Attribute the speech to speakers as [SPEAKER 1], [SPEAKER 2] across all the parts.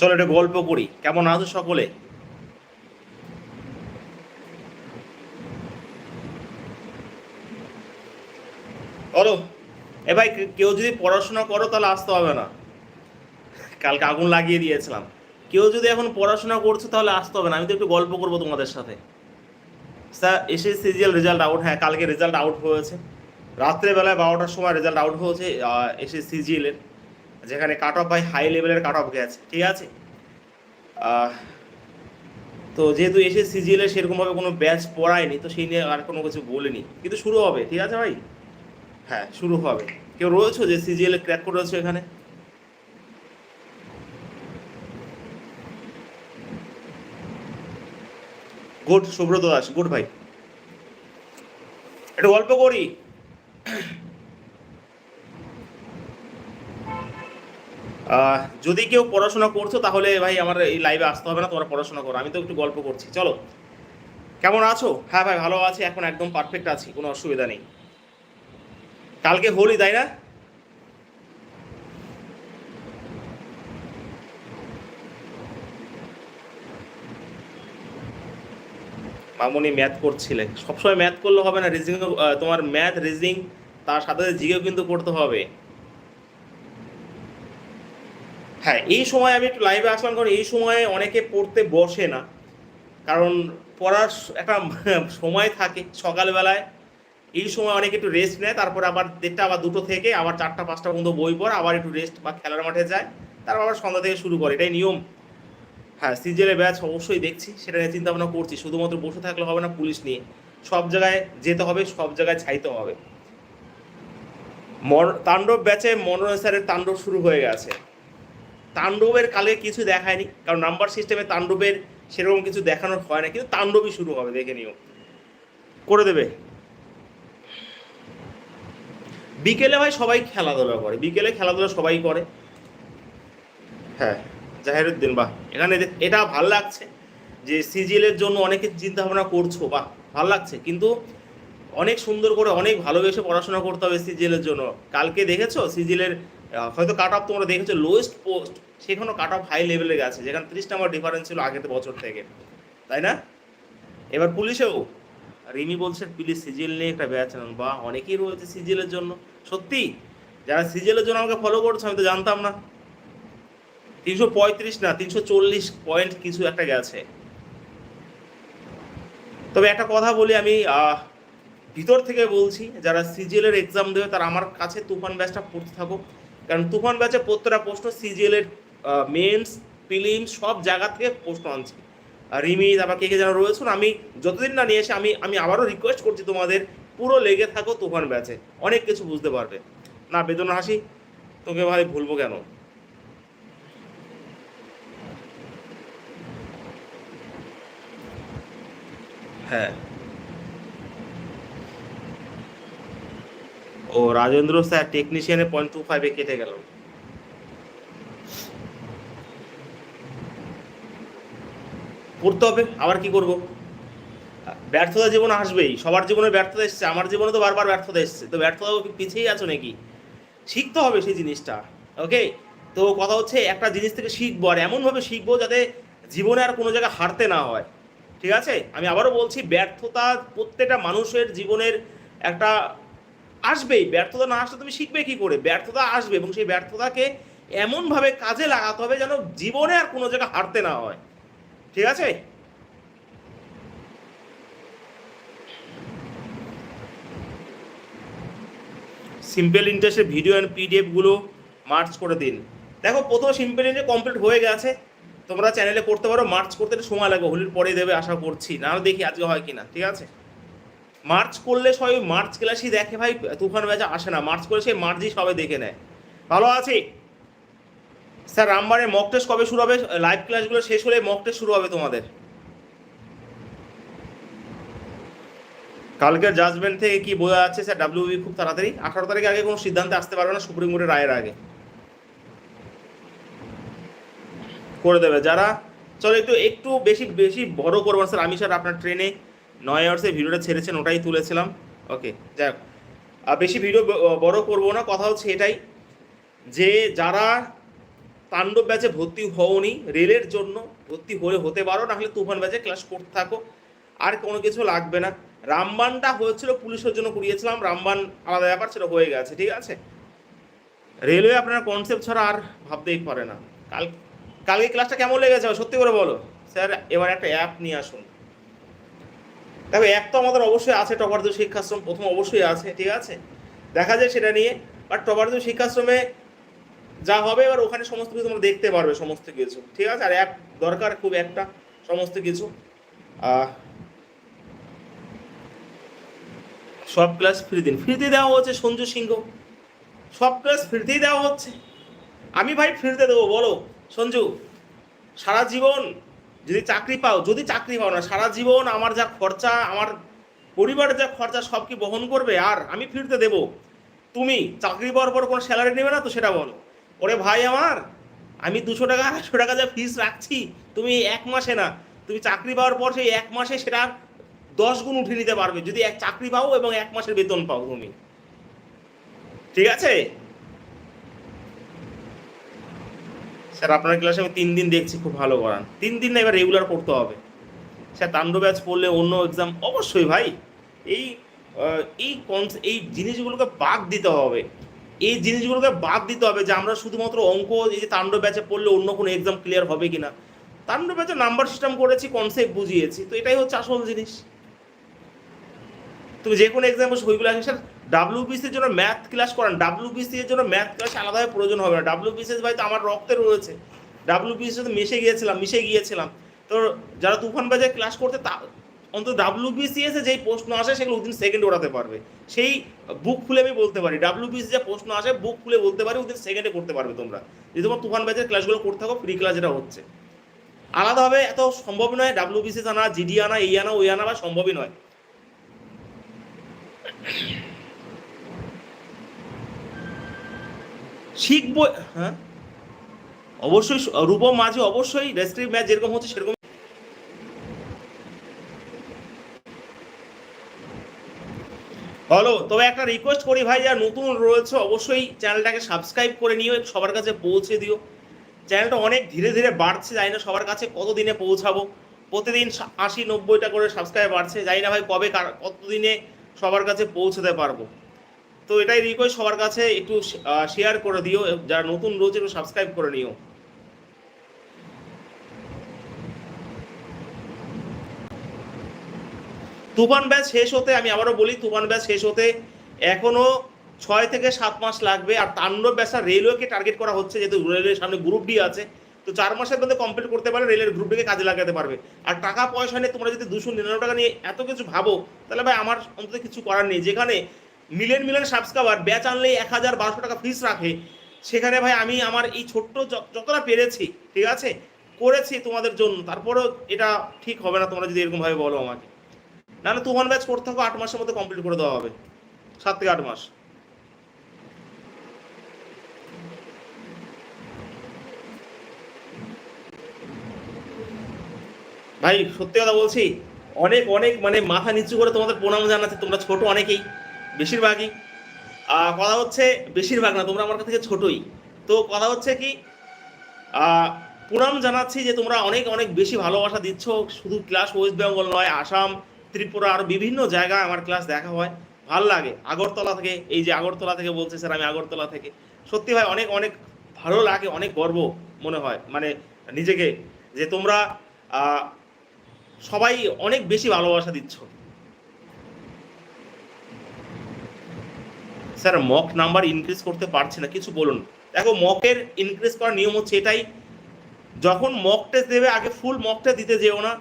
[SPEAKER 1] চলো একটা গল্প করি। কেমন আছো সকলে? বলো, এ ভাই কেউ যদি পড়াশোনা করো তাহলে আসতে হবে না। কালকে আগুন লাগিয়ে দিয়েছিলাম। কেউ যদি এখন পড়াশোনা করছ তাহলে আসতে হবে না। আমি তো একটু গল্প করব তোমাদের সাথে। স্যার, এসে সিজিএল রেজাল্ট আউট হ্যাঁ কালকে রেজাল্ট আউট হয়েছে। রাত্রেবেলায় বারোটার সময় রেজাল্ট আউট হয়েছে এসে সিজিএলের যেখানে কাট অফ বাই হাই লেভেলের কাট অফ গেছে, ঠিক আছে? তো যেহেতু এসে সিজিএলে সেরকমভাবে কোনো ব্যাচ পড়ায়নি, তো সেই নিয়ে আর কোনো কিছু বলিনি। কিন্তু শুরু হবে, ঠিক আছে ভাই? হ্যাঁ শুরু হবে। কেউ রয়েছো যে সিজিএল ক্র্যাক করেছ এখানে? গুড সুব্রত দাস গুড ভাই। একটু গল্প করি। যদি কেউ পড়াশোনা করছ, তাহলে ভাই আমার এই লাইভে আসতে হবে না, তোমরা পড়াশোনা করো। আমি তো একটু গল্প করছি। চলো। কেমন আছো? হ্যাঁ ভাই, ভালো আছি। এখন একদম পারফেক্ট আছি, কোনো অসুবিধা নেই। কালকে হোলি, তাই না? মামনি ম্যাথ করছিলে। সবসময় ম্যাথ করলে হবে না রিজিং তোমার ম্যাথ রিজিং তার সাথে জিগেও কিন্তু করতে হবে। হ্যাঁ এই সময় আমি একটু লাইভে আসলাম কারণ এই সময়ে অনেকে পড়তে বসে না। কারণ পড়ার একটা সময় থাকে সকালবেলায়। এই সময় অনেকে একটু রেস্ট নেয়, তারপর আবার দেড়টা আবার দুটো থেকে আবার চারটা, পাঁচটা পর্যন্ত বই পড়ে, আবার একটু রেস্ট বা খেলার মাঠে যায়। তারপর আবার সন্ধ্যা থেকে শুরু করে। এটাই নিয়ম। হ্যাঁ সিজিএলের ব্যাচ অবশ্যই দেখছি, সেটা নিয়ে চিন্তা ভাবনা করছি। শুধুমাত্র বসে থাকলে হবে না, পুলিশ নিয়ে। সব জায়গায় যেতে হবে, সব জায়গায় ছাইতে হবে। তাণ্ডব ব্যাচে মনোরঞ্জন স্যারের তাণ্ডব শুরু হয়ে গেছে। তাণ্ডবের কালে কিছু দেখায়নি কারণ নাম্বার সিস্টেমে তাণ্ডবের সেরকম কিছু দেখানোর হয় না কিন্তু তাণ্ডবই শুরু হবে দেখে নিও। করে দেবে। বিকেলে ভাই সবাই খেলাধুলা করে বিকেলে খেলাধুলা সবাই করে। হ্যাঁ জাহেরুদ্দিন বাহ এখানে এটা ভালো লাগছে যে সিজিএল এর জন্য অনেকে চিন্তা ভাবনা করছ বাহ ভালো লাগছে কিন্তু অনেক সুন্দর করে অনেক ভালোবেসে পড়াশোনা করতে হবে সিজিএল এর জন্য। কালকে দেখেছ সিজিএল এর আহ, হয়তো কাট অফ তোমরা দেখেছ লোয়েস্ট পোস্ট সেখানেও কাট অফ হাই লেভেলে গেছে, যেখানে ত্রিশ নাম্বার ডিফারেন্স ছিল আগের বছর থেকে, তাই না? এবার পুলিশেও রিমি বলছে পুলিশ সিজিএল নিয়ে একটা ব্যাচ নেন বা অনেকেই রয়েছে সিজিএল এর জন্য। সত্যি? যারা সিজিএল এর জন্য আমাকে ফলো করছে, আমি তো জানতাম না। তিনশো পঁয়ত্রিশ না, তিনশো চল্লিশ পয়েন্ট কিছু একটা গেছে। তবে একটা কথা বলি, আমি ভিতর থেকে বলছি, যারা সিজিএল এর এক্সাম দেবে, তারা আমার কাছে তুফান ব্যাচটা পড়তে থাকো কারণ তুফান ব্যাচে প্রত্যেকটা প্রশ্ন সিজিএল এর মেন্স, ফিলিম সব জায়গা থেকে প্রশ্ন আনছি। রিমি, তারপর কে কে যেন রয়েছেন, আমি যতদিন না নিয়ে এসে আমি আমি আবারও রিকোয়েস্ট করছি তোমাদের, পুরো লেগে থাকো তুফান ব্যাচে, অনেক কিছু বুঝতে পারবে। না, বেদনা হাসি, তোকে ভাই ভুলবো কেন? হ্যাঁ। ও রাজেন্দ্র স্যার টেকনিশিয়ানের পয়েন্ট টু ফাইভে কেটে গেল। পড়তে হবে, আবার কি করব? ব্যর্থতা জীবনে আসবেই, সবার জীবনে ব্যর্থতা এসছে, আমার জীবনে তো বারবার ব্যর্থতা এসছে, তো ব্যর্থতা পিছিয়েই আছো নাকি? শিখতে হবে সেই জিনিসটা ওকে তো কথা হচ্ছে, একটা জিনিস থেকে শিখব, আর এমনভাবে শিখব যাতে জীবনে আর কোনো জায়গায় হারতে না হয়, ঠিক আছে? আমি আবারও বলছি, ব্যর্থতা প্রত্যেকটা মানুষের জীবনের একটা আসবেই, ব্যর্থতা না আসলে তুমি শিখবে কি করে? ব্যর্থতা আসবে এবং সেই ব্যর্থতাকে এমনভাবে কাজে লাগাতে হবে যেন জীবনে আর কোনো জায়গায় হারতে না হয়। ঠিক আছে? সিম্পল ইন্টারেস্টের ভিডিও অ্যান্ড পিডিএফগুলো মার্চ করে দিন। দেখো, প্রথম সিম্পল ইন্টার কমপ্লিট হয়ে গেছে। তোমরা চ্যানেলে করতে পারো মার্চ করতে সময় লাগবে, হোলির পরে দেবে, আশা করছি। না দেখি আজকে হয় কিনা, ঠিক আছে? মার্চ করলে সবাই মার্চ ক্লাসই দেখে ভাই, তুফান ব্যাচা আসে না। মার্চ করে সে মার্চই সবাই দেখে নেয়। ভালো আছি? স্যার রামবারে মক টেস্ট কবে শুরু হবে? লাইভ ক্লাসগুলো শেষ হলে মক টেস্ট শুরু হবে তোমাদের। কালকের জাজমেন্ট থেকে কি বোঝা যাচ্ছে? স্যার ডাব্লিউবি খুব তাড়াতাড়ি। আঠারো তারিখের আগে কোনো সিদ্ধান্তে আসতে পারবে না সুপ্রিম কোর্টের রায়ের আগে। করে দেবে। যারা, চলো একটু একটু বেশি বেশি বড় করবেন স্যার। আমি, স্যার, আপনার ট্রেনে নয় আওয়ার্সে ভিডিওটা ছেড়েছেন, ওটাই তুলেছিলাম। ওকে যাক। আর বেশি ভিডিও বড় করব না, কথা হচ্ছে এটাই যে যারা তাণ্ডব ব্যাচে ভর্তি হওনি, রেলের জন্য ভর্তি হলে হতে পারো, না হলে তুফান ব্যাচে ক্লাস করতে থাকো, আর কোনো কিছু লাগবে না। রামবানটা হয়েছিল পুলিশের জন্য করিয়েছিলাম, রামবান আলাদা ব্যাপার, সেটা হয়ে গেছে, ঠিক আছে? রেলওয়ে আপনার কনসেপ্ট ছাড়া আর ভাবতেই পারে না। কাল, কালকে ক্লাসটা কেমন লেগেছে? সত্যি করে বলো। স্যার, এবার একটা অ্যাপ নিয়ে আসুন। দেখো অ্যাপ তো আমাদের অবশ্যই আছে টপারদু শিক্ষাশ্রম, প্রথম অবশ্যই আছে, ঠিক আছে? দেখা যায় সেটা নিয়ে বাট টপারদু শিক্ষাশ্রমে যা হবে, এবার ওখানে সমস্ত কিছু তোমরা দেখতে পারবে, সমস্ত কিছু, ঠিক আছে? আর অ্যাপ দরকার খুব একটা, সমস্ত কিছু। সব ক্লাস ফ্রি দিন। ফ্রিতে দেওয়া হচ্ছে সঞ্জু সিংহ। সব ক্লাস ফ্রিতেই দেওয়া হচ্ছে। আমি ভাই ফ্রিতে দেবো, বলো। সঞ্জু, সারা জীবন যদি চাকরি পাও, যদি চাকরি পাও না, সারা জীবন আমার যা খরচা, আমার পরিবারের যা খরচা সব কি বহন করবে? আর আমি ফিরতে দেব। তুমি চাকরি পাওয়ার পর কোনো স্যালারি নেবে না তো সেটা বলো। ওরে ভাই আমার, আমি দুশো টাকা আড়াইশো টাকা যা ফিস রাখছি, তুমি এক মাসে না, তুমি চাকরি পাওয়ার পর সেই এক মাসে সেটা দশ গুণ উঠে নিতে পারবে। যদি এক চাকরি পাও এবং এক মাসের বেতন পাও তুমি। ঠিক আছে? স্যার, আপনার ক্লাসে আমি তিন দিন দেখছি, খুব ভালো করান। তিন দিন না, এবার রেগুলার করতে হবে। স্যার, তাণ্ডব ব্যাচ পড়লে অন্য এক্সাম অবশ্যই ভাই। এই এই কনস এই জিনিসগুলোকে বাদ দিতে হবে। এই জিনিসগুলোকে বাদ দিতে হবে যে, আমরা শুধুমাত্র অঙ্ক, এই যে তাণ্ডব ব্যাচে পড়লে অন্য কোনো এক্সাম ক্লিয়ার হবে কিনা। তাণ্ডব ব্যাচে নাম্বার সিস্টেম করেছি কনসেপ্ট বুঝিয়েছি। তো এটাই হচ্ছে আসল জিনিস। তুমি যে কোনো এক্সাম ওইগুলো আসে স্যার। ডাব্লিউবিসির জন্য ম্যাথ ক্লাস করান। ডাব্লিউবিসি এর জন্য ম্যাথ ক্লাস আলাদাভাবে প্রয়োজন হবে না। ডাব্লিউবিসিএস ভাই তো আমার রক্তে রয়েছে। ডাব্লিউবিসির সাথে মিশে গিয়েছিলাম মিশে গিয়েছিলাম। তো যারা তুফান বাজে ক্লাস করতে তা অন্তত ডাব্লিউবিসিএস এ যেই প্রশ্ন আসে সেগুলো উদিন সেকেন্ড ওড়াতে পারবে। সেই বুক খুলে আমি বলতে পারি। ডাব্লিউবিসি যে প্রশ্ন আসে বুক খুলে বলতে পারি উদিন সেকেন্ডে করতে পারবে তোমরা। যদি তোমার তুফান ব্যাচের ক্লাসগুলো করতে থাকো ফ্রি ক্লাস যেটা হচ্ছে। আলাদাভাবে এত সম্ভব নয় ডাব্লিউবিসিএস আনা জিডি আনা এই আনা ওই আনা, বা সম্ভবই নয়। শিখব হ্যাঁ? অবশ্যই রূপম মাঝে অবশ্যই রেস্ট্রিক ম্যাচ যেরকম হচ্ছে সেরকম হলো তবে একটা রিকোয়েস্ট করি ভাই, যারা নতুন রয়েছে, অবশ্যই চ্যানেলটাকে সাবস্ক্রাইব করে নিও সবার কাছে পৌঁছে দিও। চ্যানেলটা অনেক ধীরে ধীরে বাড়ছে, জানি না সবার কাছে কত দিনে পৌঁছাবো। প্রতিদিন আশি, নব্বইটা করে সাবস্ক্রাইব বাড়ছে, জানি না ভাই কবে কতদিনে সবার কাছে পৌঁছতে পারব। তো এটাই রিকোয়েস্ট সবার কাছে, একটু শেয়ার করে দিও যারা নতুন রয়েছে একটু সাবস্ক্রাইব করে নিও। তুফান ব্যাচ শেষ হতে, আমি আবারও বলি, তুফান ব্যাচ শেষ হতে এখনও ছয় থেকে সাত মাস লাগবে, আর তাণ্ডব ব্যাচটা রেলওয়েকে টার্গেট করা হচ্ছে, যেহেতু রেলের সামনে গ্রুপ ডি আছে, তো চার মাসের মধ্যে কমপ্লিট করতে পারলে রেলের গ্রুপ ডিকে কাজে লাগাতে পারবে। আর টাকা পয়সা নিয়ে তোমরা যদি দুশো নিরানব্বই টাকা নিয়ে এত কিছু ভাবো, তাহলে ভাই আমার অন্তত কিছু করার নেই। যেখানে মিলিয়ন মিলিয়ন সাবস্ক্রাইবার ব্যাচ আনলেই এক হাজার বারোশো টাকা ফিস রাখে। সেখানে ভাই আমি আমার এই ছোট্ট যতটা পেরেছি, ঠিক আছে? করেছি তোমাদের জন্য, তারপরেও এটা ঠিক হবে না, তোমরা যদি এরকমভাবে বলো আমাকে। না না তুফান ব্যাচ করতে থাকো, আট মাসের মধ্যে কমপ্লিট করে দেওয়া হবে। সাত থেকে আট মাস। ভাই, সত্যি কথা বলছি, অনেক অনেক মানে মাথা নিচু করে তোমাদের প্রণাম জানাচ্ছে, তোমরা ছোট অনেকেই। বেশিরভাগই কথা হচ্ছে বেশিরভাগ না, তোমরা আমার কাছ থেকে ছোটই। তো কথা হচ্ছে কি প্রণাম জানাচ্ছি যে তোমরা অনেক অনেক বেশি ভালোবাসা দিচ্ছ, শুধু ক্লাস ওয়েস্ট বেঙ্গল নয় আসাম ত্রিপুরা আরও বিভিন্ন জায়গায় আমার ক্লাস দেখা হয়, ভালো লাগে। আগরতলা থেকে, এই যে আগরতলা থেকে বলছে স্যার আমি আগরতলা থেকে। সত্যি ভাই, অনেক অনেক ভালো লাগে, অনেক গর্ব মনে হয় মানে নিজেকে, যে তোমরা সবাই অনেক বেশি ভালোবাসা দিচ্ছ। স্যার মক নাম্বার ইনক্রিজ করতে পারছে না, কিছু বলুন। দেখো মকের ইনক্রিজ করার নিয়ম হচ্ছে এটাই, যখন মক টেস্ট দেবে, আগে ফুল মক টেস্ট দিতে যেও না।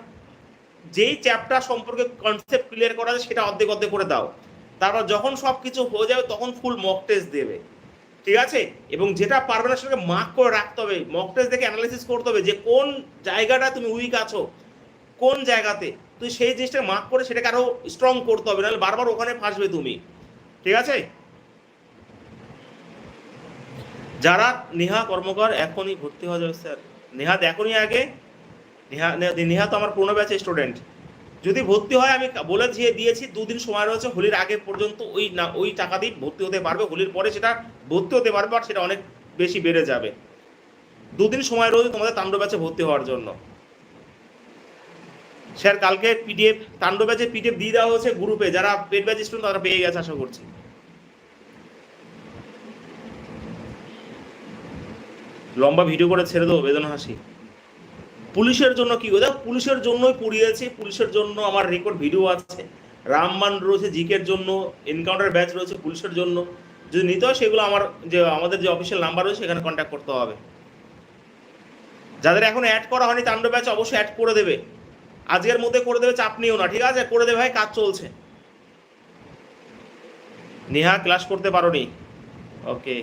[SPEAKER 1] যেই চ্যাপ্টার সম্পর্কে কনসেপ্ট ক্লিয়ার করা আছে, সেটা অর্ধেক অর্ধেক করে দাও। তারপর যখন সব কিছু হয়ে যাবে, তখন ফুল মক টেস্ট দেবে। ঠিক আছে? এবং যেটা পারবে না, সেটাকে মার্ক করে রাখতে হবে। মক টেস্ট দেখে অ্যানালাইসিস করতে হবে যে কোন জায়গাটা তুমি উইক আছো। কোন জায়গাতে? তুই সেই জিনিসটা মার্ক করে সেটাকে আরও স্ট্রং করতে হবে, নাহলে বারবার ওখানে ফাঁসবে তুমি। ঠিক আছে? যারা নেহা কর্মকার, এখনই ভর্তি হওয়া যাবে, স্যার। নেহাত এখনই আগে? নেহা নেহা তো আমার পুরনো ব্যাচের স্টুডেন্ট যদি ভর্তি হয়, আমি বলে দিয়ে দিয়েছি, দুদিন সময় রয়েছে, হোলির আগে পর্যন্ত ওই না, ওই টাকা দিয়ে ভর্তি হতে পারবে। হোলির পরে সেটা ভর্তি হতে পারবে, আর সেটা অনেক বেশি বেড়ে যাবে। দুদিন সময় রয়েছে তোমাদের তাণ্ডব ব্যাচে ভর্তি হওয়ার জন্য। স্যার, কালকে পিডিএফ তাণ্ডব ব্যাচে পিডিএফ দিয়ে দেওয়া হয়েছে গ্রুপে যারা পেড ব্যাচ স্টুডেন্ট তারা পেয়ে গেছে, আশা করছি। লম্বা ভিডিও করে ছেড়ে দেবো, বেদনা হাসি। পুলিশের জন্য কি দেখ, পুলিশের জন্যই পড়িয়েছি, পুলিশের জন্য আমার রেকর্ড ভিডিও আছে। রামমান রয়েছে জিকের জন্য এনকাউন্টার ব্যাচ রয়েছে পুলিশের জন্য। যদি নিতে হয় সেগুলো আমার যে, আমাদের যে অফিসিয়াল নাম্বার রয়েছে, সেখানে কন্ট্যাক্ট করতে হবে। যাদের এখন অ্যাড করা হয়নি, তাণ্ডব ব্যাচ অবশ্যই অ্যাড করে দেবে। আজকের মধ্যে করে দেবে, চাপ নিও না, ঠিক আছে? করে দেবে ভাই, কাজ চলছে। নেহা ক্লাস করতে পারোনি। ওকে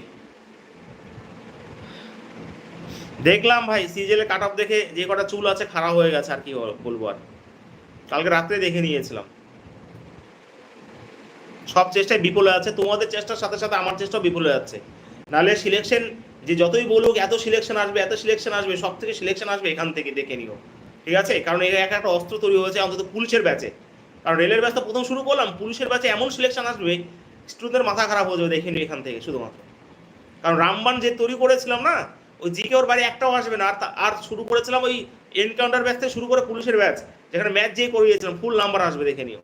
[SPEAKER 1] দেখলাম ভাই সিজেলে কাট অফ দেখে যে কটা চুল আছে খারাপ হয়ে গেছে আর কি বলব আর। কালকে রাত্রে দেখে নিয়েছিলাম। সব চেষ্টায় বিফলে আছে তোমাদের চেষ্টার সাথে সাথে আমার চেষ্টাও বিফলে যাচ্ছে। নাহলে সিলেকশন যে যতই বলুক, এত সিলেকশন আসবে, এত সিলেকশন আসবে সব থেকে সিলেকশন আসবে এখান থেকে দেখে নিও। ঠিক আছে? কারণ এর এক একটা অস্ত্র তৈরি হয়েছে, অন্তত পুলিশের ব্যাচে কারণ রেলের ব্যাচটা প্রথম শুরু করলাম, পুলিশের ব্যাচে এমন সিলেকশন আসবে স্টুডেন্টের মাথা খারাপ হয়ে যাবে দেখে নিও এখান থেকে, শুধুমাত্র। কারণ রামবান যে তৈরি করেছিলাম না ওই জিকে ওর বাড়ি একটাও আসবে না। আর আর শুরু করেছিলাম ওই এনকাউন্টার ব্যাচ থেকে শুরু করে পুলিশের ব্যাচ যেখানে ম্যাচ যে করিয়েছিলাম ফুল নাম্বার আসবে দেখে নিও।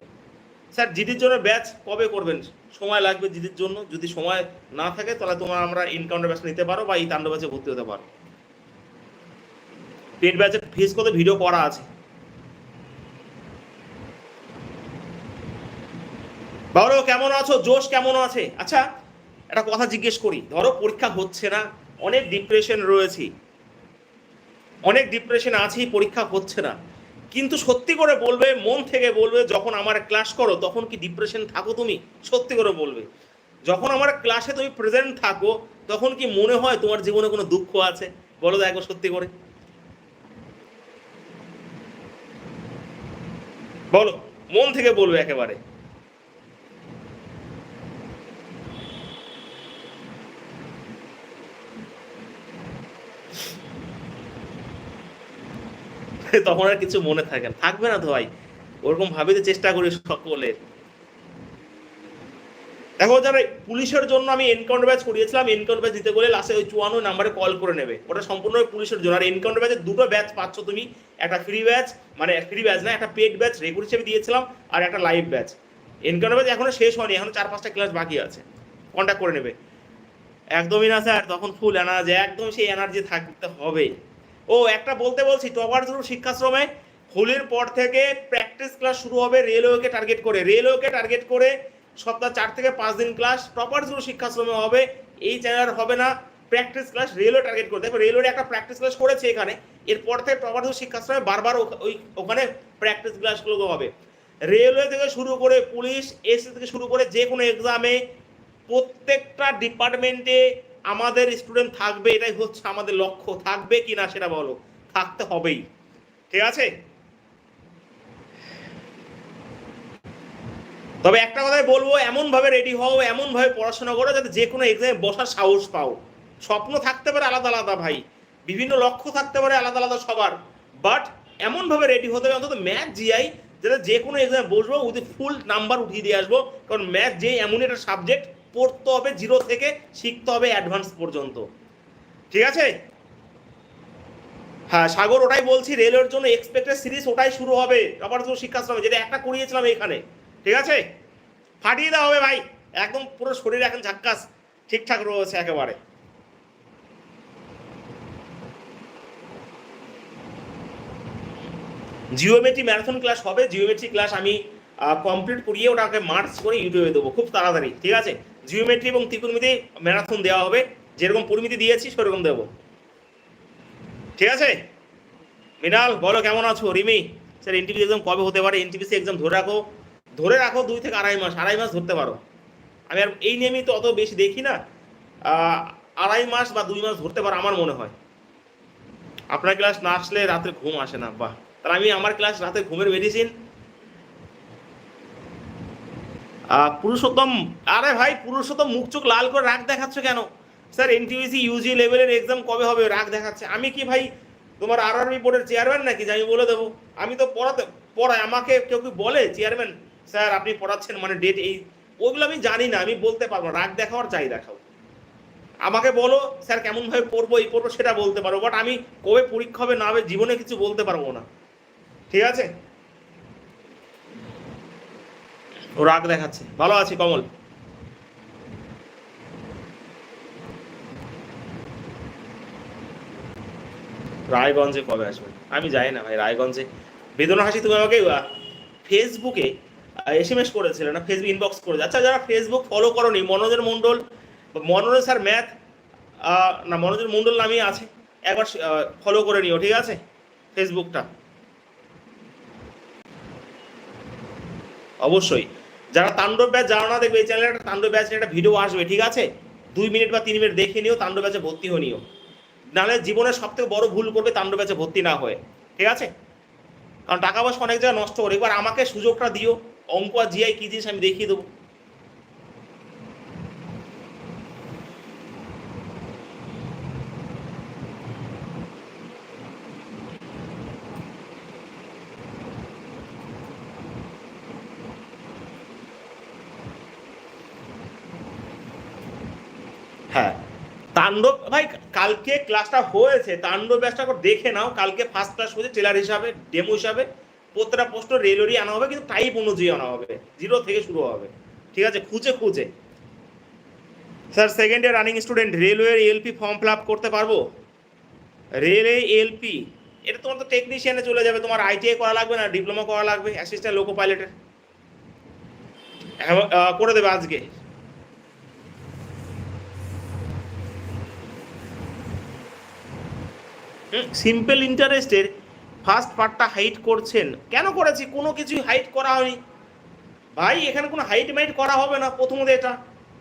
[SPEAKER 1] স্যার জিডির জন্য ব্যাচ কবে করবেন? সময় লাগবে জিডির জন্য। যদি সময় না থাকে, তাহলে তোমার আমরা এনকাউন্টার ব্যাচ নিতে পারো বা এই তাণ্ডব ব্যাচে ভর্তি হতে পারো। পেড ব্যাচের ফিস কত? ভিডিও করা আছে। বাবু কেমন আছো? জোশ কেমন আছে? আচ্ছা একটা কথা জিজ্ঞেস করি। ধরো পরীক্ষা হচ্ছে না। অনেক ডিপ্রেশন রয়েছি। অনেক ডিপ্রেশন আছি পরীক্ষা হচ্ছে না। কিন্তু সত্যি করে বলবে, মন থেকে বলবে, যখন আমার ক্লাস করো, তখন কি ডিপ্রেশন থাকো তুমি? সত্যি করে বলবে। যখন আমার ক্লাসে তুমি প্রেজেন্ট থাকো, তখন কি মনে হয় তোমার জীবনে কোনো দুঃখ আছে? বলো দেখো সত্যি করে। বলো, মন থেকে বলবে একেবারে। তখন আর কিছু মনে থাকে না। থাকবে না তো ভাই। ওরকম ভাবে তো চেষ্টা করি সকলের দেখো যারা পুলিশের জন্য আমি এনকাউন্টার ব্যাচ করিয়েছিলাম এনকাউন্টার ব্যাচ দিতে গেলে লাস্টে ওই চুয়ান্ন নাম্বারে কল করে নেবে। ওটা সম্পূর্ণ পুলিশের জন্য। আর এনকাউন্টার ব্যাচে দুটো ব্যাচ পাচ্ছ তুমি। একটা ফ্রি ব্যাচ মানে ফ্রি ব্যাচ না, একটা পেড ব্যাচ রেগুলার হিসেবে দিয়েছিলাম, আর একটা লাইভ ব্যাচ এনকাউন্টার ব্যাচ এখনও শেষ হয়নি, এখনও চার পাঁচটা ক্লাস বাকি আছে। কন্ট্যাক্ট করে নেবে। একদমই না স্যার তখন ফুল এনার্জি একদম সেই এনার্জি থাকতে হবে। ও, একটা বলতে বলছি টপার গ্রুপ শিক্ষাশ্রমে হোলির পর থেকে প্র্যাকটিস ক্লাস শুরু হবে রেলওয়েকে টার্গেট করে। রেলওয়েকে টার্গেট করে সপ্তাহ চার থেকে পাঁচ দিন ক্লাস টপার গ্রুপ শিক্ষাশ্রমে হবে, এই চ্যানেল হবে না। প্র্যাকটিস ক্লাস রেলওয়ে টার্গেট করে। দেখো রেলওয়ে একটা প্র্যাকটিস ক্লাস করেছে এখানে, এরপর থেকে টপার গ্রুপ শিক্ষাশ্রমে বারবার ওই, ওখানে প্র্যাকটিস ক্লাসগুলো হবে। রেলওয়ে থেকে শুরু করে পুলিশ এসি থেকে শুরু করে যে কোনো এক্সামে প্রত্যেকটা ডিপার্টমেন্টে আমাদের স্টুডেন্ট থাকবে, এটাই হচ্ছে আমাদের লক্ষ্য। থাকবে কি না সেটা বলো। থাকতে হবেই। ঠিক আছে? তবে একটা কথাই বলব এমন ভাবে রেডি হও এমন ভাবে পড়াশোনা করো যাতে যে কোনো এক্সামে বসার সাহস পাও। স্বপ্ন থাকতে পারে আলাদা আলাদা ভাই। বিভিন্ন লক্ষ্য থাকতে পারে আলাদা আলাদা সবার। বাট এমন ভাবে রেডি হতে হবে, অন্তত ম্যাথ জিআই যাতে যে কোনো এক্সামে বসবো উইথ ফুল নাম্বার উঠিয়ে দিয়ে আসব। কারণ ম্যাথ যে এমন একটা সাবজেক্ট পড়তে হবে জিরো থেকে শিখতে হবে অ্যাডভান্স পর্যন্ত। ঠিক আছে? হ্যাঁ সাগর ওটাই বলছি, রেলের জন্য এক্সপেক্টেড সিরিজ ওটাই শুরু হবে। আবার তো শিক্ষাশ্রমে, যেটা একটা করিয়েছিলাম এখানে। ঠিক আছে? ফাটিয়ে দেওয়া হবে ভাই। একদম পুরো শরীর এখন ঝাক্কাস। ঠিকঠাক রয়েছে একেবারে। জিওমেট্রি ম্যারাথন ক্লাস হবে। জিওমেট্রি ক্লাস আমি কমপ্লিট করিয়ে ওটাকে মার্চ করে ইউটিউবে দেবো, খুব তাড়াতাড়ি। ঠিক আছে? জিওমেট্রি এবং ত্রিকোণমিতি ম্যারাথন দেওয়া হবে। যেরকম পরিমিতি দিয়েছি, সেরকম দেবো। ঠিক আছে? মৃণাল, বলো কেমন আছো? রিমি, স্যার এনটিপিসি এক্সাম কবে হতে পারে? এনটিপিসি এক্সাম ধরে রাখো। ধরে রাখো দুই থেকে আড়াই মাস আড়াই মাস ধরতে পারো। আমি আর এই নিয়ে তো অত বেশি দেখি না। আড়াই মাস বা দুই মাস ধরতে পারো আমার মনে হয়। আপনার ক্লাস না আসলে রাতে ঘুম আসে না, বাহ। তাহলে আমি আমার ক্লাস রাতে ঘুমের মেডিসিন পুরুষোত্তম, আরে ভাই, পুরুষোত্তম মুখ চোখ লাল করে রাগ দেখাচ্ছ কেন? স্যার এনটিভিসি ইউজি লেভেলের এক্সাম কবে হবে? রাগ দেখাচ্ছে। আমি কি ভাই, তোমার আর আরবি বোর্ডের চেয়ারম্যান নাকি? যে আমি বলে দেবো। আমি তো পড়াতে, পড়াই, আমাকে কেউ কি বলে চেয়ারম্যান স্যার, আপনি পড়াচ্ছেন মানে ডেট এই, ওইগুলো আমি জানি না, আমি বলতে পারব রাগ দেখাও যাই দেখাও আমাকে বলো, স্যার, কেমনভাবে পড়ব, এই পড়ব, সেটা বলতে পারব। বাট আমি কবে পরীক্ষা হবে না হবে, জীবনে কিছু বলতে পারব না। ঠিক আছে? ও রাগ দেখাচ্ছে। ভালো আছি, কমল। রায়গঞ্জে কবে আসবে? আমি যাই না ভাই, রায়গঞ্জে। বেদনা হাসি, তুমি আমাকে ফেসবুকে এস এম এস করেছিলে না? ফেসবুক ইনবক্স করেছে আচ্ছা যারা ফেসবুক ফলো করনি মনোজের মণ্ডল, মনোজ স্যার ম্যাথ না মনোজের মণ্ডল নামই আছে। একবার ফলো করে নিও, ঠিক আছে? ফেসবুকটা অবশ্যই। যারা তাণ্ডব ব্যাচ, যারা না দেখবে এই চ্যানেলে একটা তাণ্ডব ব্যাচ নিয়ে একটা ভিডিও আসবে, ঠিক আছে? দুই মিনিট বা তিন মিনিট দেখে নিও, তাণ্ডব ব্যাচে ভর্তি হয়ে নিও। নাহলে জীবনের সব থেকে বড় ভুল করবে তাণ্ডব ব্যাচে ভর্তি না হয়ে, ঠিক আছে? কারণ টাকা পয়সা অনেক জায়গায় নষ্ট করে। এবার আমাকে সুযোগটা দিও। অঙ্ক আর জিআই কী জিনিস আমি দেখিয়ে দেবো। হ্যাঁ। তাণ্ডব, ভাই, কালকে ক্লাসটা হয়েছে, তাণ্ডব ব্যাচটা দেখে নাও। কালকে ফার্স্ট ক্লাস হয়েছে ট্রেলার হিসাবে ডেমো হিসাবে। প্রত্যেকটা পোস্ট রেলরি আনা হবে, কিন্তু টাইপ অনুযায়ী আনা হবে। জিরো থেকে শুরু হবে। ঠিক আছে? খুঁজে খুঁজে। Sir second year running student রেলওয়ের এলপি ফর্ম ফিল আপ করতে পারব? রেলওয়ে এলপি এটা তোমার তো টেকনিশিয়ানে চলে যাবে। তোমার আইটিআই করা লাগবে না ডিপ্লোমা করা লাগবে অ্যাসিস্ট্যান্ট লোকো পাইলটের করে দেবে আজকে। সিম্পল ইন্টারেস্টের ফার্স্ট পার্টটা হাইট করছেন। কেন করেছি? কোনো কিছুই হাইট করা হয়নি। ভাই, এখানে কোনো হাইট মাইট করা হবে না প্রথমত এটা।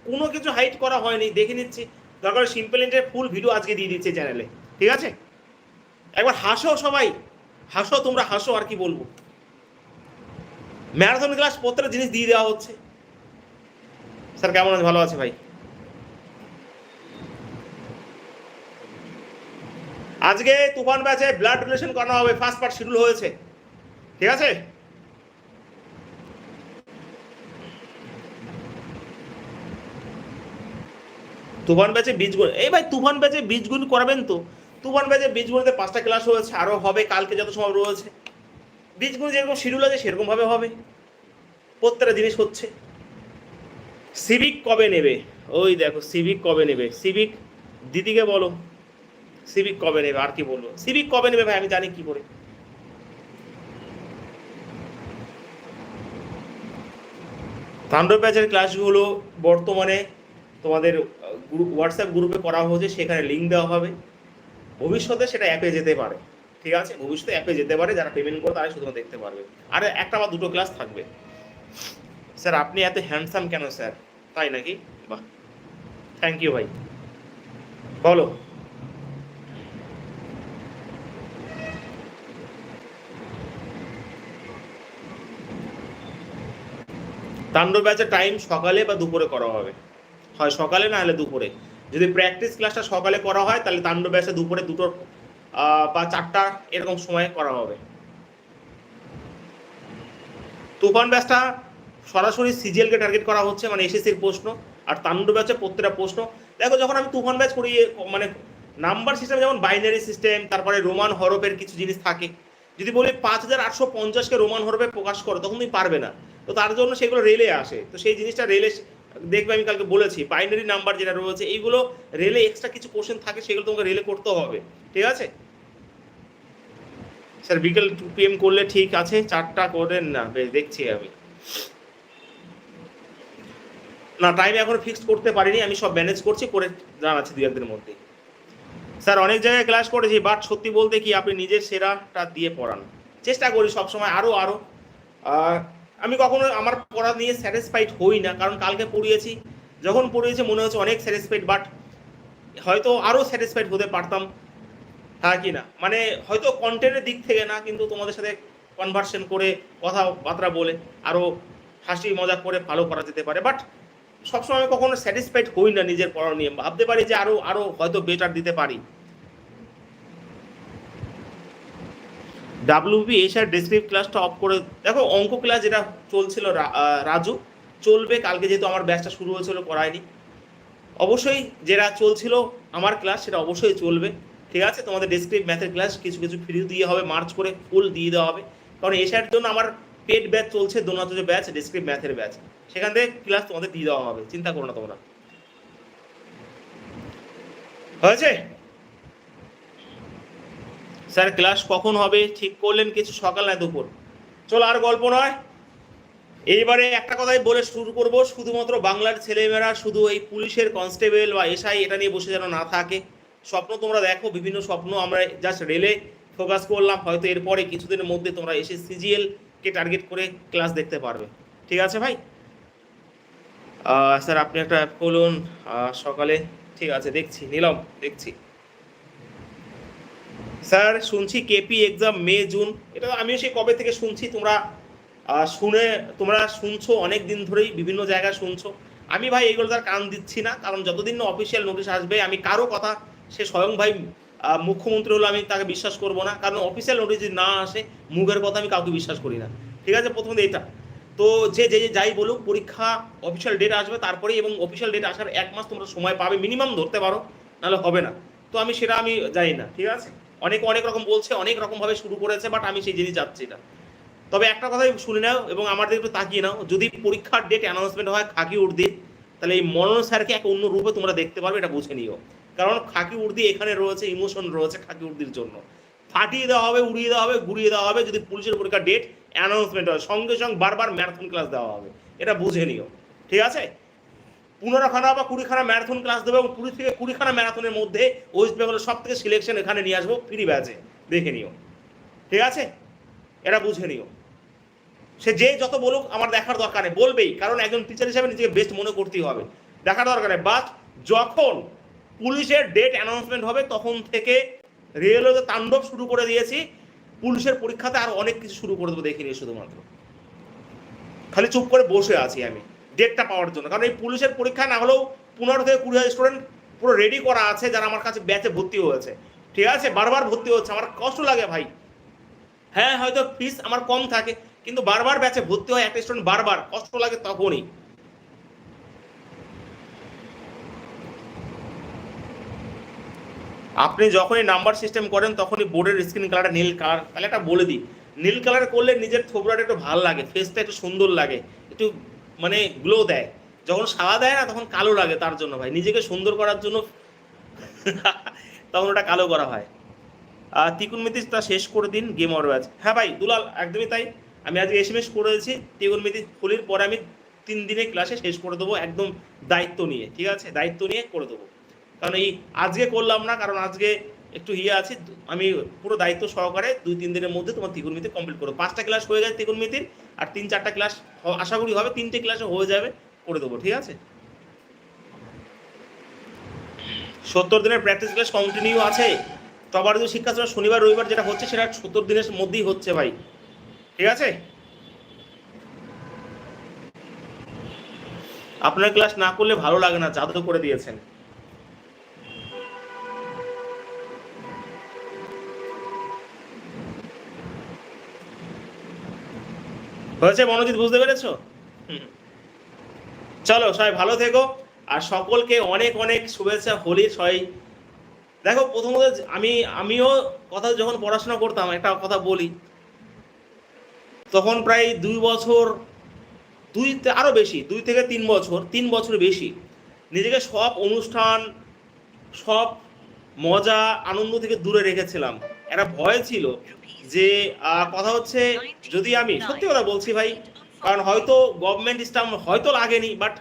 [SPEAKER 1] কোনো কিছু হাইট করা হয়নি। দেখে নিচ্ছি। দরকার সিম্পল ইন্টারের ফুল ভিডিও আজকে দিয়ে দিচ্ছে চ্যানেলে ঠিক আছে? একবার হাসো সবাই। হাসো, তোমরা হাসো, আর কি বলব? ম্যারাথন ক্লাস প্রত্যেকটা জিনিস দিয়ে দেওয়া হচ্ছে। স্যার কেমন আছে? ভালো আছে ভাই? আজকে তুফান ব্যাচে ব্লাড ডোনেশন করানো হবে ফার্স্ট পার্ট শিডিউল হয়েছে। ঠিক আছে? তুফান ব্যাচে বীজগুণ এই ভাই, তুফান ব্যাচে বীজগুণ করাবেন তো। তুফান ব্যাচে বীজগুণিতে পাঁচটা ক্লাস হয়েছে আরও হবে, কালকে যত সময় রয়েছে। বীজগুণ যেরকম শিডিউল আছে, সেরকমভাবে হবে। প্রত্যেকটা জিনিস হচ্ছে। সিভিক কবে নেবে? ওই দেখো সিভিক কবে নেবে? সিভিক দিদিকে বলো। সিভিক কবে নেবে? আর কি বলব? সিভিক কবে নেবে ভাই? আমি জানি কি করে। তাণ্ডব ব্যাচের ক্লাসগুলো বর্তমানে তোমাদের গ্রুপ হোয়াটসঅ্যাপ গ্রুপে করা হয়েছে, সেখানে লিঙ্ক দেওয়া হবে। ভবিষ্যতে সেটা অ্যাপে যেতে পারে। ঠিক আছে? ভবিষ্যতে অ্যাপে যেতে পারে, যারা পেমেন্ট করে তারাই শুধুমাত্র দেখতে পারবে। আর একটা বা দুটো ক্লাস থাকবে। স্যার আপনি এত হ্যান্ডসাম কেন স্যার তাই নাকি? বাহ। থ্যাংক ইউ ভাই। বলো। তাণ্ডব ব্যাচের টাইম সকালে বা দুপুরে করা হবে। হয় সকালে না হলে দুপুরে। যদি প্র্যাকটিস ক্লাসটা সকালে করা হয়, তাহলে তাণ্ডব ব্যাচে দুপুরে দুটো বা চারটা এরকম সময় করা হবে। তুফান ব্যাচটা সরাসরি সিজিএলকে টার্গেট করা হচ্ছে মানে এসএসসির প্রশ্ন। আর তাণ্ডব ব্যাচে প্রত্যেকটা প্রশ্ন। দেখো, যখন আমি তুফান ব্যাচ করি মানে নাম্বার সিস্টেম যেমন বাইনারি সিস্টেম তারপরে রোমান হরফের কিছু জিনিস থাকে। যদি বলি পাঁচ হাজার আটশো পঞ্চাশকে রোমান হরফে প্রকাশ করো, তখন তুমি পারবে না। তো তার জন্য সেগুলো রেলে আসে। তো সেই জিনিসটা রেলে দেখবে আমি কালকে বলেছি বাইনারি নাম্বার যেটা রয়েছে, এইগুলো রেলে এক্সট্রা কিছু কোশ্চেন থাকে, সেগুলো তোমাকে রেলে করতে হবে। ঠিক আছে? স্যার, বিকেল টু পিএম করলে ঠিক আছে, চারটা করেন না, বেশ, দেখছি আমি। না টাইম এখন ফিক্সড করতে পারিনি, আমি সব ম্যানেজ করছি, করে জানাচ্ছি দু একদিনের মধ্যে স্যার, অনেক জায়গায় ক্লাস করেছি বাট সত্যি বলতে কি, আপনি নিজের সেরাটা দিয়ে পড়ান। চেষ্টা করি সবসময় আরও আরও আমি কখনো আমার পড়া নিয়ে স্যাটিসফাইড হই না, কারণ কালকে পড়িয়েছি, যখন পড়িয়েছি মনে হচ্ছে অনেক স্যাটিসফাইড বাট হয়তো আরও স্যাটিসফাইড হতে পারতাম হ্যাঁ কি না? মানে হয়তো কন্টেন্টের দিক থেকে না, কিন্তু তোমাদের সাথে কনভার্সেন করে, কথাবার্তা বলে আরও হাসি মজা করে ভালো করা যেতে পারে বাট সবসময় কখনো স্যাটিসফাইড হই না নিজের পড়া নিয়ে, ভাবতে পারি যে আরও আরও হয়তো বেটার দিতে পারি। ডাব্লিউবি এশিয়ার ডেসক্রিপ ক্লাসটা অফ করে দেখো, অঙ্ক ক্লাস যেটা চলছিল রাজু, চলবে, কালকে যেহেতু আমার ব্যাচটা শুরু হয়েছিল, করায়নি। অবশ্যই যেটা চলছিল আমার ক্লাস সেটা অবশ্যই চলবে। ঠিক আছে? তোমাদের ডেসক্রিপ ম্যাথের ক্লাস কিছু কিছু ফ্রি দিয়ে হবে মার্চ করে ফুল দিয়ে দেওয়া হবে। কারণ এশিয়ার জন্য আমার পেড ব্যাচ চলছে দোনাত যে ব্যাচ ডেসক্রিপ ম্যাথের ব্যাচ সেখান থেকে ক্লাস তোমাদের দিয়ে দেওয়া হবে, চিন্তা করো না তোমরা। হয়েছে? স্যার, ক্লাস কখন হবে? ঠিক করলেন কিছু সকাল না দুপুর। চলো আর গল্প নয়। এইবারে একটা কথাই বলে শুরু করব। শুধুমাত্র বাংলার ছেলেমেয়েরা শুধু এই পুলিশের কনস্টেবল বা এসআই এটা নিয়ে বসে যেন না থাকে। স্বপ্ন তোমরা দেখো, বিভিন্ন স্বপ্ন আমরা জাস্ট রেলে ফোকাস করলাম। হয়তো এরপরে কিছুদিনের মধ্যে তোমরা এসে সিজিএল কে টার্গেট করে ক্লাস দেখতে পারবে। ঠিক আছে ভাই? স্যার, আপনি একটা বলুন সকালে। ঠিক আছে, দেখছি, নিলাম, দেখছি। স্যার, শুনছি কেপি এক্সাম মে জুন এটা আমিও সেই কবে থেকে শুনছি, তোমরা শুনে, তোমরা শুনছো অনেক দিন ধরেই বিভিন্ন জায়গায় শুনছো। আমি ভাই এগুলো তার কান দিচ্ছি না, কারণ যতদিন না অফিসিয়াল নোটিশ আসবে, আমি কারও কথা, সে স্বয়ং ভাই মুখ্যমন্ত্রী হলো আমি তাকে বিশ্বাস করব না, কারণ অফিসিয়াল নোটিশ না আসে, মুখের কথা আমি কাউকে বিশ্বাস করি না। ঠিক আছে প্রথমত এটা তো যে যে যাই বলুক, পরীক্ষা অফিসিয়াল ডেট আসবে তারপরে এবং অফিসিয়াল ডেট আসার এক মাস তোমরা সময় পাবে মিনিমাম ধরতে পারো, নাহলে হবে না। তো আমি সেটা আমি জানি না, ঠিক আছে? অনেক অনেক রকম বলছে, অনেক রকমভাবে শুরু করেছে বাট আমি সেই জিনিস যাচ্ছি না। তবে একটা কথাই শুনে নাও এবং আমার দিকে একটু তাকিয়ে নাও, যদি পরীক্ষার ডেট অ্যানাউন্সমেন্ট হয় খাকি উর্দি, তাহলে এই মনন স্যারকে এক অন্য রূপে তোমরা দেখতে পারবে, এটা বুঝে নিও। কারণ খাকি উর্দি এখানে রয়েছে ইমোশন রয়েছে খাকি উর্দির জন্য। ফাটিয়ে দেওয়া হবে, উড়িয়ে দেওয়া হবে, ঘুরিয়ে দেওয়া হবে, যদি পুলিশের পরীক্ষার ডেট অ্যানাউন্সমেন্ট হয়, সঙ্গে সঙ্গে বারবার ম্যারাথন ক্লাস দেওয়া হবে, এটা বুঝে নিও। ঠিক আছে? পনেরোখানা বা কুড়িখানা ম্যারাথন ক্লাস দেবে এবং কুড়ি থেকে কুড়িখানা ম্যারাথনের মধ্যে ওয়েস্ট বেঙ্গলের সব থেকে সিলেকশন এখানে নিয়ে আসব ফ্রি ব্যাচে দেখে নিও। ঠিক আছে? এটা বুঝে নিও। সে যে যত বলুক, আমার দেখার দরকার নেই। বলবেই, কারণ একজন টিচার হিসেবে নিজেকে বেস্ট মনে করতেই হবে। দেখার দরকার নেই। বাট যখন পুলিশের ডেট অ্যানাউন্সমেন্ট হবে, তখন থেকে রেলওয়ে তাণ্ডব শুরু করে দিয়েছি। পুলিশের পরীক্ষাতে আর অনেক কিছু শুরু করে দেবো। দেখে দেখিনি শুধুমাত্র। খালি চুপ করে বসে আছি আমি। ডেটটা পাওয়ার জন্য। কারণ এই পুলিশের পরীক্ষা না হলেও পনেরো থেকে কুড়ি হাজার স্টুডেন্ট পুরো রেডি করা আছে, যারা আমার কাছে ব্যাচে ভর্তি হয়েছে। ঠিক আছে? বারবার ভর্তি হচ্ছে। আমার কষ্ট লাগে ভাই। হ্যাঁ হয়তো ফিস আমার কম থাকে, কিন্তু বারবার ব্যাচে ভর্তি হয়, একটা স্টুডেন্ট বারবার কষ্ট লাগে তখনই। আপনি যখনই নাম্বার সিস্টেম করেন, তখনই বোর্ডের স্ক্রিন কালারটা নীল কালার তাহলে একটা বলে দিই। নীল কালার করলে নিজের থোবরাটা একটু ভালো লাগে ফেসটা একটু সুন্দর লাগে, একটু মানে গ্লো দেয়। যখন সাদা দেয় না, তখন কালো লাগে তার জন্য ভাই। নিজেকে সুন্দর করার জন্য তখন ওটা কালো করা হয়। আর তিকুন তিকুনমিতি তা শেষ করে দিন গেম অর ব্যাচ হ্যাঁ ভাই, দুলাল, একদমই তাই। আমি আজকে এস এম এস করে দিয়েছি তিকুনমিতি হোলির পরে আমি তিন দিনে ক্লাসে শেষ করে দেবো একদম দায়িত্ব নিয়ে, ঠিক আছে? দায়িত্ব নিয়ে করে দেবো। কারণ এই আজকে করলাম না, কারণ আজকে একটু ইয়ে আছে আমি পুরো দায়িত্ব সহকারে দুই, তিন দিনের মধ্যে তোমার তিকুনমিতি কমপ্লিট করব। পাঁচটা ক্লাস হয়ে গেছে তিকুনমিতির আর তিন, চারটা ক্লাস আশা করি হবে, তিনটে ক্লাসে হয়ে যাবে, করে দেবো, ঠিক আছে? সত্তর দিনের প্র্যাকটিস ক্লাস কন্টিনিউ আছে। তবার যদি শিক্ষাশ্রম শনিবার, রবিবার যেটা হচ্ছে, সেটা সত্তর দিনের মধ্যেই হচ্ছে ভাই। ঠিক আছে? আপনার ক্লাস না করলে ভালো লাগে না, জাদু করে দিয়েছেন। হয়েছে মনোজিৎ, বুঝতে পেরেছ। চলো, সবাই ভালো থেকো। আর সকলকে অনেক অনেক শুভেচ্ছা, হোলির সবাই। দেখো, প্রথমত আমি, আমিও কথা যখন পড়াশোনা করতাম, একটা কথা বলি, তখন প্রায় দুই বছর, দুই তে- আরও বেশি, দুই থেকে তিন বছর তিন বছর বেশি, নিজেকে সব অনুষ্ঠান, সব মজা, আনন্দ থেকে দূরে রেখেছিলাম। একটা ভয় ছিল যে কথা হচ্ছে যদি আমি, সত্যি কথা বলছি ভাই, কারণ হয়তো গভর্নমেন্ট স্টাম্প হয়তো লাগেনি বাট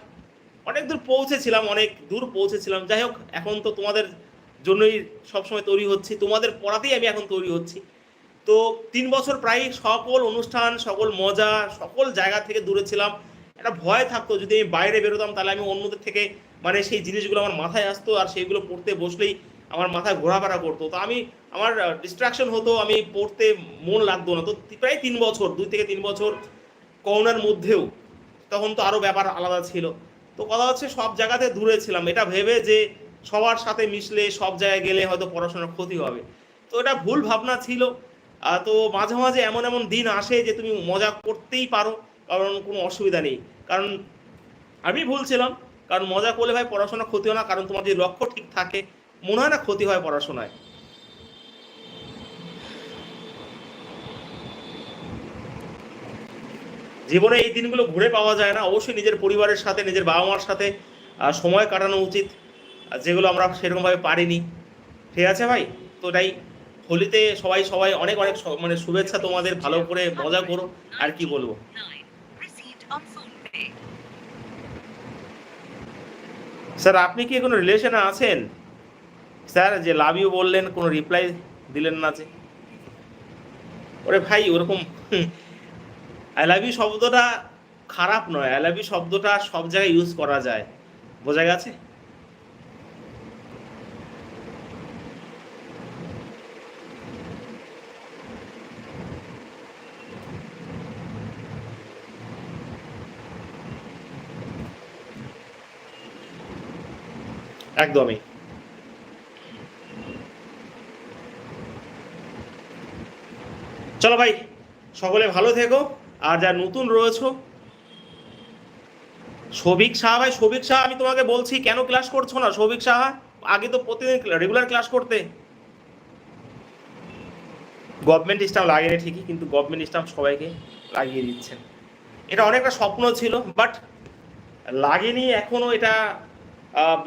[SPEAKER 1] অনেক দূর পৌঁছেছিলাম, অনেক দূর পৌঁছেছিলাম। যাই হোক, এখন তো তোমাদের জন্যই সবসময় তৈরি হচ্ছি, তোমাদের পড়াতেই আমি এখন তৈরি হচ্ছি। তো তিন বছর প্রায় সকল অনুষ্ঠান, সকল মজা, সকল জায়গা থেকে দূরে ছিলাম। একটা ভয় থাকতো, যদি আমি বাইরে বেরোতাম, তাহলে আমি অন্যদের থেকে মানে সেই জিনিসগুলো আমার মাথায় আসতো, আর সেইগুলো পড়তে বসলেই আমার মাথায় ঘোরাফেরা করতো। তো আমি, আমার ডিস্ট্রাকশন হতো, আমি পড়তে মন লাগতো না। তো প্রায় তিন বছর, দুই থেকে তিন বছর করোনার মধ্যেও তখন তো আরও ব্যাপার আলাদা ছিল। তো কথা হচ্ছে সব জায়গাতে দূরে ছিলাম। এটা ভেবে যে সবার সাথে মিশলে সব জায়গায় গেলে হয়তো পড়াশোনার ক্ষতি হবে। তো এটা ভুল ভাবনা ছিল। তো মাঝে মাঝে এমন এমন দিন আসে যে তুমি মজা করতেই পারো, কারণ কোনো অসুবিধা নেই। কারণ আমি ভুল ছিলাম। কারণ মজা করলে ভাই পড়াশোনা ক্ষতি হয় না, কারণ তোমার যদি লক্ষ্য ঠিক থাকে মনে হয় না ক্ষতি হয় পড়াশোনায়? জীবনে এই দিনগুলো ঘুরে পাওয়া যায় না। অবশ্যই নিজের পরিবারের সাথে, নিজের বাবা মার সাথে সময় কাটানো উচিত যেগুলো আমরা সেরকমভাবে পারিনি। ঠিক আছে ভাই? তো তাই হোলিতে সবাই সবাই অনেক অনেক মানে শুভেচ্ছা তোমাদের, ভালো করে মজা করো। আর কি বলব. স্যার, আপনি কি কোনো রিলেশনে আছেন? স্যার, যে লাভ ইউ বললেন, কোনো রিপ্লাই দিলেন না যে। ওরে ভাই, ওরকম আই লাভ ইউ শব্দটা খারাপ নয়। আই লাভ ইউ শব্দটা সব জায়গায় ইউজ করা যায়। বোঝা গেছে? একদমই। চলো ভাই, সকলে ভালো থেকো। আর যা নতুন রয়েছো সবিক সাহা ভাই সবিক সাহা, আমি তোমাকে বলছি, কেন ক্লাস করছ না? সবিক সাহা, আগে তো প্রতিদিন রেগুলার ক্লাস করতে। গভর্নমেন্ট স্টাম্প লাগেনি ঠিকই, কিন্তু গভর্নমেন্ট স্টাম্প সবাইকে লাগিয়ে দিচ্ছেন। এটা অনেকটা স্বপ্ন ছিল বাট লাগেনি, এখনও এটা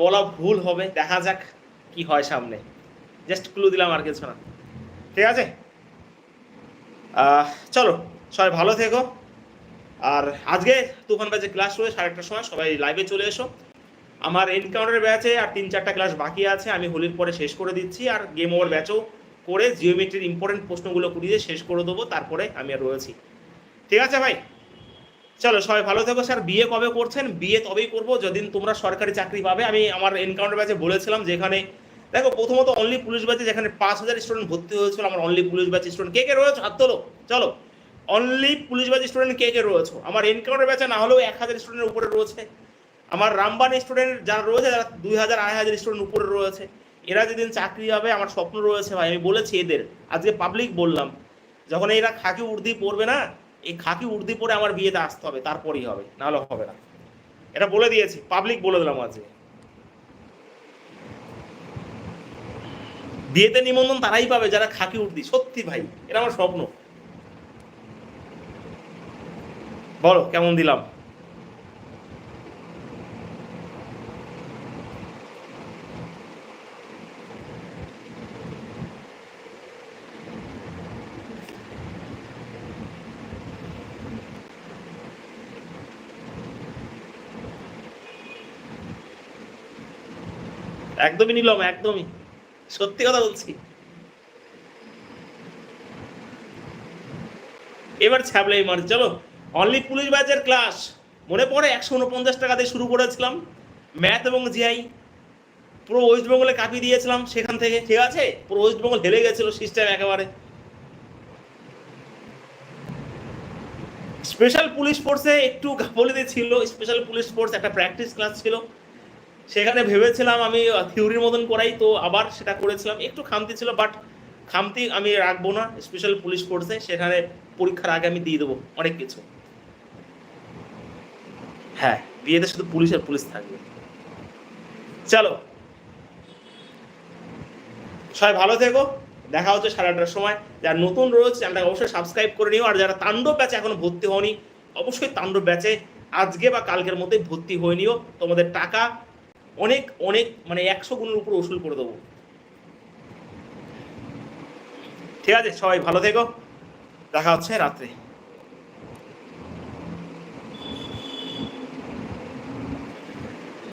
[SPEAKER 1] বলা ভুল হবে। দেখা যাক কি হয় সামনে। জাস্ট ক্লু দিলাম আর কিছু না। ঠিক আছে? চলো, সবাই ভালো থেকো। আর আজকে তুফান ব্যাচে ক্লাস রয়েছে সাড়ে একটার সময়, সবাই লাইভে চলে এসো। আমার এনকাউন্টার ব্যাচে আর তিন চারটা ক্লাস বাকি আছে, আমি হোলির পরে শেষ করে দিচ্ছি। আর গেম ওভার ব্যাচও করে জিওমেট্রির ইম্পর্টেন্ট প্রশ্নগুলো করিয়ে শেষ করে দেবো, তারপরে আমি আর রয়েছি। ঠিক আছে ভাই? চলো, সবাই ভালো থেকো স্যার। বিয়ে কবে করছেন? বিয়ে তবেই করব। যেদিন তোমরা সরকারি চাকরি পাবে, আমি আমার এনকাউন্টার ব্যাচে বলেছিলাম যেখানে দেখো, প্রথমত অনলি পুলিশ ব্যাচে যেখানে পাঁচ হাজার স্টুডেন্ট ভর্তি হয়েছিল, আমার অনলি পুলিশ ব্যাচ স্টুডেন্ট কে কে রয়েছে? হাত তোলো, চলো। অনলি পুলিশ ব্যাচ স্টুডেন্ট কে কে রয়েছে? আমার এনকাউন্টার ব্যাচে না হলেও এক হাজার স্টুডেন্টের উপরে রয়েছে। আমার রামবান স্টুডেন্ট যারা রয়েছে যারা দুই হাজার, আড়াই হাজার স্টুডেন্ট উপরে রয়েছে। এরা যেদিন চাকরি হবে আমার স্বপ্ন রয়েছে ভাই, আমি বলেছি এদের। আজকে পাবলিক বললাম, যখন এরা খাকি উর্দি পড়বে না, এই খাকি উর্দি পরে আমার বিয়েতে আসতে হবে, তারপরেই হবে, নাহলে হবে না। এটা বলে দিয়েছি পাবলিক বলে দিলাম আজকে। বিয়েতে নিমন্ত্রণ তারাই পাবে, যারা খাকি উর্দি। সত্যি ভাই, এটা আমার স্বপ্ন। বলো, কেমন দিলাম? একদমই নিলাম, একদমই। সত্যি কথা বলছি। এবার ছ্যাবলাই মার চলো। অনলি পুলিশ ব্যাচের ক্লাস মনে পড়ে একশো উনপঞ্চাশ টাকা দিয়ে শুরু করেছিলাম। ম্যাথ এবং জিআই পুরো ওয়েস্ট বেঙ্গলে কাঁপিয়ে দিয়েছিলাম সেখান থেকে। ঠিক আছে? পুরো ওয়েস্ট বেঙ্গল হেলে গেছিল সিস্টেম একেবারে। স্পেশাল পুলিশ ফোর্সে একটু গাফলিতে ছিল। স্পেশাল পুলিশ ফোর্স একটা প্র্যাকটিস ক্লাস ছিল। সেখানে ভেবেছিলাম আমি থিওরির মতন করাই, তো আবার সেটা করেছিলাম। একটু খামতি ছিল বাট খামতি আমি রাখব না স্পেশাল পুলিশ ফোর্সে সেখানে পরীক্ষার আগে আমি দিয়ে দেবো, অনেক কিছু। হ্যাঁ বিয়েতে শুধু পুলিশ আর পুলিশ থাকবে। চলো। সবাই ভালো থেকো। দেখা হচ্ছে সাড়ে আটটার সময়। যারা নতুন রয়েছে, চ্যানেলটাকে অবশ্যই সাবস্ক্রাইব করে নিও। আর যারা তাণ্ডব ব্যাচে এখনও ভর্তি হওনি, অবশ্যই তাণ্ডব ব্যাচে আজকে বা কালকের মধ্যে ভর্তি হয়ে নিও। তোমাদের টাকা অনেক অনেক মানে একশো গুণের উপর ওসুল করে দেবো। ঠিক আছে, সবাই ভালো থেকো। দেখা হচ্ছে রাত্রে।